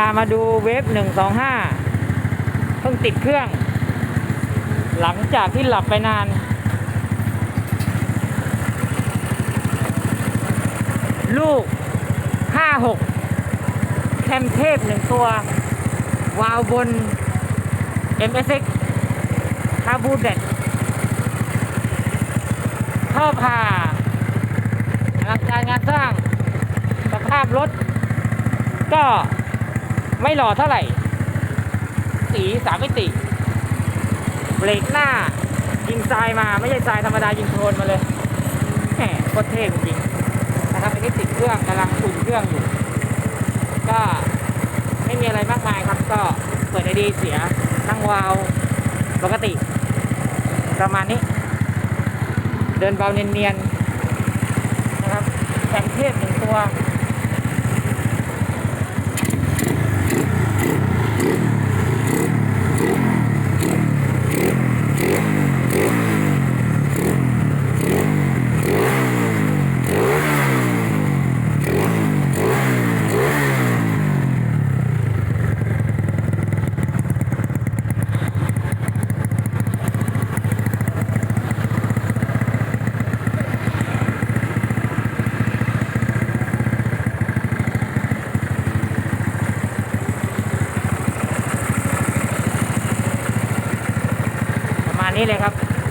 ามาดูเวฟหนึ่งสองห้าเพิ่งติดเครื่อง หลังจากที่หลับไปนาน ลูกห้าหกแคมเทพหนึ่งตัว วาวบน MSX คาบูเด็ดท่อผ่าอลังการงานสร้างสภาพรถก็ ไม่หล่อเท่าไหร่ สีสามมิติเบรกหน้า ยิงทรายมาไม่ใช่ทรายธรรมดายิงโคลนมาเลยแหมโคตรเท่จริงนะครับอันนี้ติดเครื่องกำลังอุ่นเครื่องอยู่ ก็ไม่มีอะไรมากมายครับ ก็เปิดไอดีเสียตั้งวาวปกติ ประมาณนี้ เดินเบาเนียนๆนะครับแข็งเทพหนึ่งตัว นี้เลยครับ